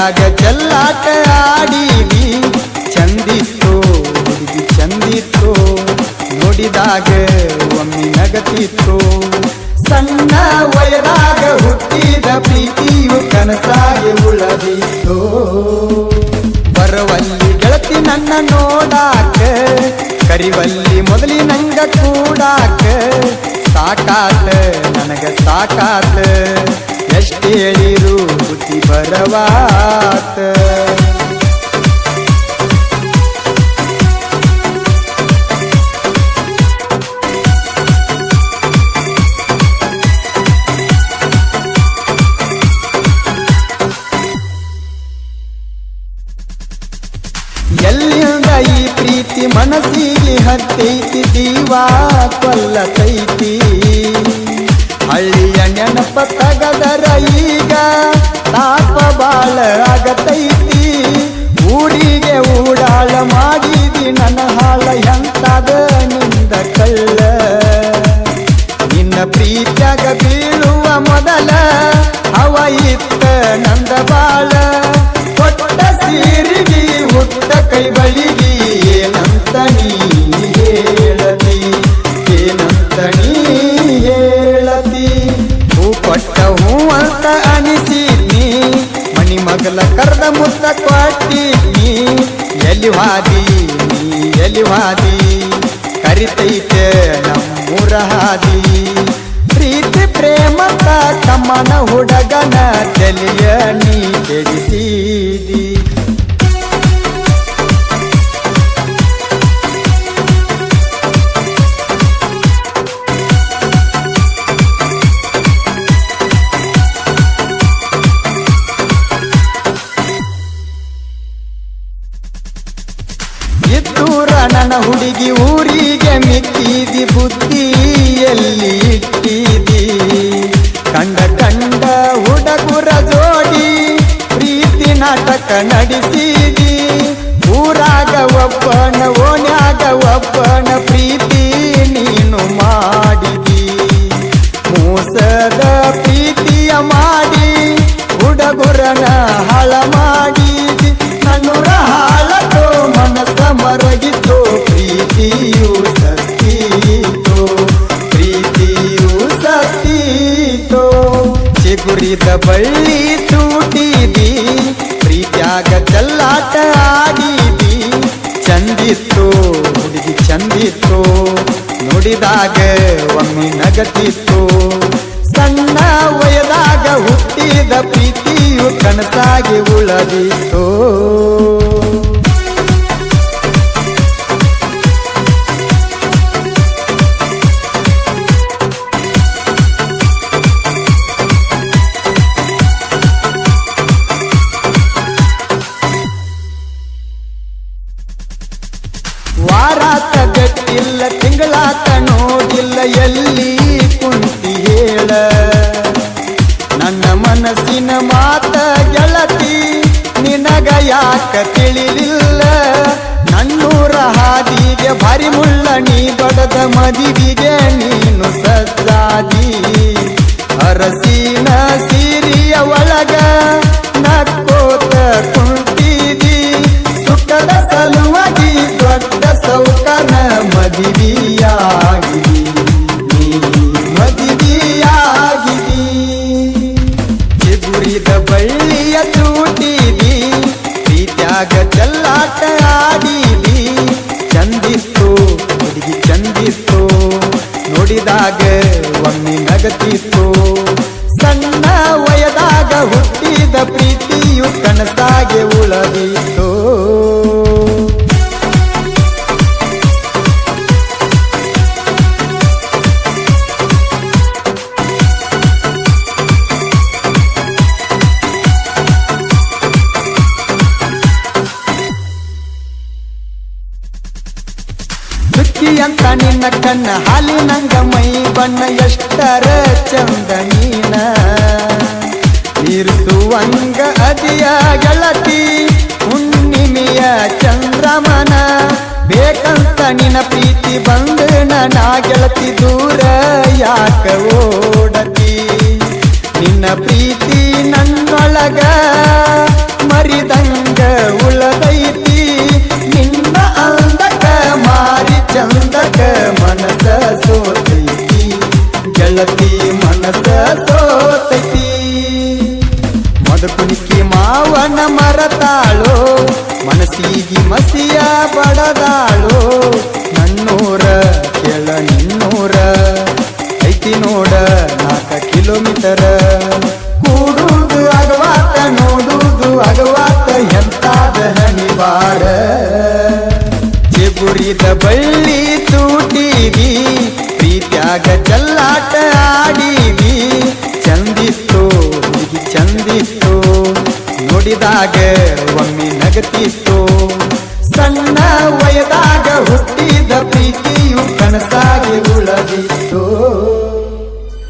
ಪ್ರೀತ್ಯಾಗ ಚೆಲ್ಲಾಟ ಆಡೀವಿ ಚಂದಿತ್ತು ಚಂದಿತ್ತು. ನೋಡಿದಾಗ ಒಮ್ಮೆ ನಗತಿತ್ತು. ಸಣ್ಣ ವಯದಾಗ ಹುಟ್ಟಿದ ಪ್ರೀತಿಯು ಕನಸಾಗಿ ಉಳದಿತ್ತು. ಬರವಲ್ಲಿ ಗೆಳತಿ ನನ್ನ ನೋಡಾಕ, ಕರಿವಲ್ಲಿ ಮೊದಲಿನಂಗ ಕೂಡಾಕ, ಸಾಕಾತ, ನನಗ ಸಾಕಾತ. ಎಷ್ಟ್ ಹೇಳಿರು ಬುದ್ಧಿ ಬರವಾತ. ಎಲ್ಲಿಂದ ಈ ಪ್ರೀತಿ ಮನಸ್ಸಿಗೆ ಹತ್ತೈತಿ ದೀವಾ ಕೊಲ್ಲತೈತಿ. ಹಳ್ಳಿಯ ನೆನಪ ತಗದರ ಈಗ ತಾಪ ಬಾಳ ಆಗತೈತಿ. ಊರಿಗೆ ಊಡಾಳ ಮಾಡಿದಿ ನನ್ನ ಹಾಳ ಎಂತದ ನಿಂದ ಕಳ್ಳ. ನಿನ್ನ ಪ್ರೀತ್ಯಾಗ ಬೀಳುವ ಮೊದಲ ಅವ ಇತ್ತ ನಂದ ಬಾಳ ಮಗಲ ಕರ್ದ ಮುತ್ತ ಕೊಟ್ಟಿ ಎಲ್ಲಿ ವಾದಿ ನೀ, ಎಲ್ಲಿ ವಾದಿ? ಕರಿತೈತೆ ನಮ್ಮೂರ ಹಾದಿ. ಪ್ರೀತಿ, ಪ್ರೇಮ ಕಮ್ಮನ ಹುಡುಗನ ತಲೆಯ ನೀ ಕೆಡಿಸಿದಿ. ನನ್ನ ಹುಡುಗಿ ಊರಿಗೆ ಮಿಕ್ಕಿದಿ ಬುದ್ಧಿ ಎಲ್ಲಿ ಇಟ್ಟಿದಿ. ಕಂಡ ಕಂಡ ಹುಡುಗುರ ಜೋಡಿ ಪ್ರೀತಿ ನಾಟಕ ನಡೆಸಿದಿ. ಊರಾಗ ಒಬ್ಬನ ಓನ್ಯಾಗ ಒಬ್ಬನ ಪ್ರೀತಿ ನೀನು ಮಾಡಿದಿ. ಮೋಸದ ಪ್ರೀತಿಯ ಮಾಡಿ ಹುಡುಗುರನ ಹಳ ಮಾಡಿದಿ ಪ್ರೀತಿಯು ಸತ್ತೀತು ಪ್ರೀತಿಯು ಸತ್ತೀತು ಚಿಗುರಿದ ಬಳ್ಳಿ ತೂಟಿದಿ ಪ್ರೀತ್ಯಾಗ ಚಲ್ಲಾಟ ಆಡಿದಿ ಚಂದಿತ್ತು ಹುಡುಗಿ ಚಂದಿತ್ತು ನೋಡಿದಾಗ ಒಮ್ಮೆ ನಗತಿತ್ತು, ಸಣ್ಣ ವಯದಾಗ ಹುಟ್ಟಿದ ಪ್ರೀತಿಯು ಕನಸಾಗಿ ಉಳದಿತ್ತು. ತಿಂಗಳಾತ ನೋಡಿಲ್ಲ ಎಲ್ಲಿ ಕುಂತಿ ಹೇಳ. ನನ್ನ ಮನಸ್ಸಿನ ಮಾತ ಗೆಳತಿ, ನಿನಗ ಯಾಕ ತಿಳಿಲಿಲ್ಲ? ನನ್ನೂರ ಹಾದಿಗೆ ಭಾರಿ ಮುಳ್ಳ ನೀ ಬಡದ ಮದಿವಿಗೆ ನೀನು ಸದ್ದಾದಿ ಅರಸಿನ ಸೀರಿಯ ಒಳಗ ನೋಡಿದಾಗ ಒಮ್ಮೆ ನಗತಿತ್ತು. ಸಣ್ಣ ವಯದಾಗ ಹುಟ್ಟಿದ ಪ್ರೀತಿಯು ಕನಸಾಗೆ ಉಳದಿತ್ತು. ಸುಕ್ಕಿ ಅಂತ ನಿನ್ನ ಕಣ್ಣ ಹಾಲಿನಂಗ ಮೈ ಬಣ್ಣ, ಎಷ್ಟರ ಚಂದ ನೀನ. ನೀರಿಸುವಂಗ ಅದಿಯ ಗೆಳತಿ, ಹುಣ್ಣಿಮೆಯ ಚಂದ್ರಮನ. ಬೇಕಂತ ನಿನ್ನ ಪ್ರೀತಿ ಬಂದ ನಾ ಗೆಳತಿ ದೂರ ಯಾಕ ಓಡತಿ? ನಿನ್ನ ಪ್ರೀತಿ ಗೆಳತಿ ಮನಸ ಸೋತೈತಿ. ಮದಕುನಿಕ್ಕಿ ಮಾವನ ಮರತಾಳೋ, ಮನಸ್ಸಿಗೆ ಮಸಿಯ ಬಡದಾಳೋ. ನನ್ನೂರ ಕೆಳ ನಿನ್ನೂರ, ಐತಿ ನೋಡ ನಾಲ್ಕ ಕಿಲೋಮೀಟರ್. ಕೂಡುವುದು ಅಗವಾತ, ನೋಡುವುದು ಅಗವಾತ, ಎಂತಾದ ಹಣಿವಾರ ಚಿಗುರಿದ ಬಳ್ಳಿ ತೂಟಿವಿ ಜಾಗ ಚಲ್ಲಾಟ ಆಡೀನಿ. ಚಂದಿತ್ತು ಚಂದಿತ್ತು. ನೋಡಿದಾಗ ಒಮ್ಮೆ ನಗತಿತ್ತು. ಸಣ್ಣ ವಯದಾಗ ಹುಟ್ಟಿದ ಪ್ರೀತಿಯು ಕನಸಾಗಿ ಉಳದಿತ್ತು.